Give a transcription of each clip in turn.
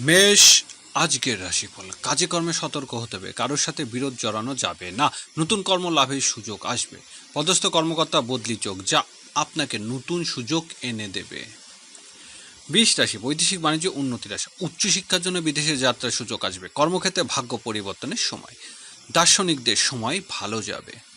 মেষ, আজকের রাশিফল। কাজে কর্মে সতর্ক হতে হবে। কারোর সাথে বিরোধ জড়ানো যাবে না। নতুন কর্ম লাভের সুযোগ আসবে। পদস্থ কর্মকর্তা বদলি চোখ, যা আপনাকে নতুন সুযোগ এনে দেবে। বিশ রাশি, বৈদেশিক বাণিজ্য উন্নতির আশা উচ্চশিক্ষার জন্য বিদেশে যাত্রার সুযোগ আসবে। কর্মক্ষেত্রে ভাগ্য পরিবর্তনের সময়। দার্শনিকদের সময় ভালো যাবে।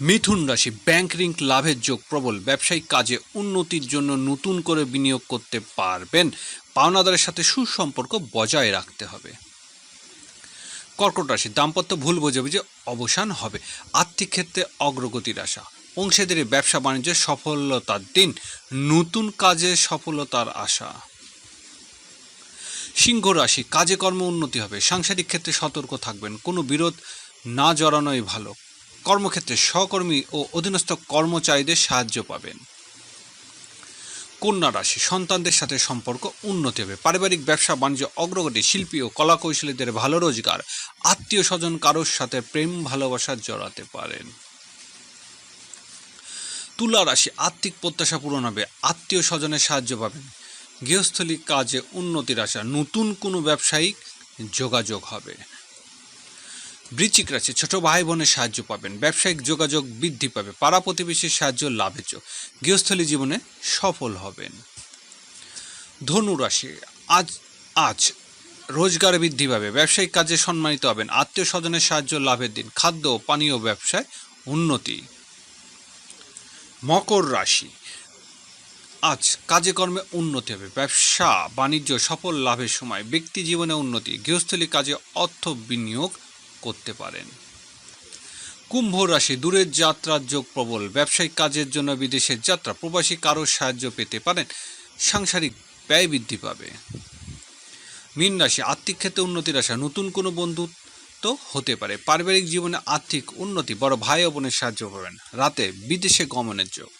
মিথুন রাশি ব্যাংক ঋণ লাভের যোগ প্রবল। ব্যবসায়িক কাজে উন্নতির জন্য নতুন করে বিনিয়োগ করতে পারবেন। পাওনাদারের সাথে সুসম্পর্ক বজায় রাখতে হবে। কর্কট রাশি দাম্পত্য ভুল বোঝাবুঝি অবসান হবে। আর্থিক ক্ষেত্রে অগ্রগতির আশা। অংশীদারি, ব্যবসা বাণিজ্যের সফলতার দিন। নতুন কাজে সফলতার আশা। সিংহ রাশি, কাজে কর্ম উন্নতি হবে। সাংসারিক ক্ষেত্রে সতর্ক থাকবেন। কোনো বিরোধ না জড়ানোই ভালো। কর্মক্ষেত্রে সহকর্মী ও অধীনস্থ কর্মচারীদের সাহায্য পাবেন। কন্যা রাশি, সন্তানদের সাথে সম্পর্ক উন্নতি হবে। পারিবারিক ব্যবসা, বাণিজ্য, অগ্রগতি, শিল্পী ও কলাকৌশলীদের ভালো রোজগার। আত্মীয় স্বজন কারোর সাথে প্রেম, ভালোবাসা জড়াতে পারেন। তুলা রাশি, আর্থিক প্রত্যাশা পূরণ হবে। আত্মীয় স্বজনের সাহায্য পাবেন। গৃহস্থলী কাজে উন্নতির আশা। নতুন কোনো ব্যবসায়িক যোগাযোগ হবে। বৃশ্চিক রাশি, ছোট ভাই বোনের সাহায্য পাবেন, ব্যবসায়িক যোগাযোগ বৃদ্ধি পাবে, পাড়া প্রতিবেশীর সাহায্য লাভের যোগ, গৃহস্থলী জীবনে সফল হবেন। ধনু রাশি, আজ আজ রোজগার বৃদ্ধি পাবে, ব্যবসায়িক কাজে সম্মানিত হবেন আত্মীয় স্বজনের সাহায্য লাভের দিন, খাদ্য পানীয় ব্যবসায় উন্নতি। মকর রাশি, আজ কাজে কর্মে উন্নতি হবে, ব্যবসা, বাণিজ্য সফল লাভের সময়, ব্যক্তি জীবনে উন্নতি, গৃহস্থলী কাজে অর্থ বিনিয়োগ করতে পারেন। কুম্ভ রাশি, দূরের যাত্রার যোগ প্রবল। ব্যবসায়িক কাজের জন্য বিদেশের যাত্রা, প্রবাসী কারোর সাহায্য পেতে পারেন, সাংসারিক ব্যয় বৃদ্ধি পাবে। মীন রাশি, আর্থিক ক্ষেত্রে উন্নতির আশা, নতুন কোনো বন্ধুত্ব হতে পারে। পারিবারিক জীবনে আর্থিক উন্নতি, বড় ভাই ও বোনের সাহায্য পাবেন। রাতে বিদেশে গমনের যোগ।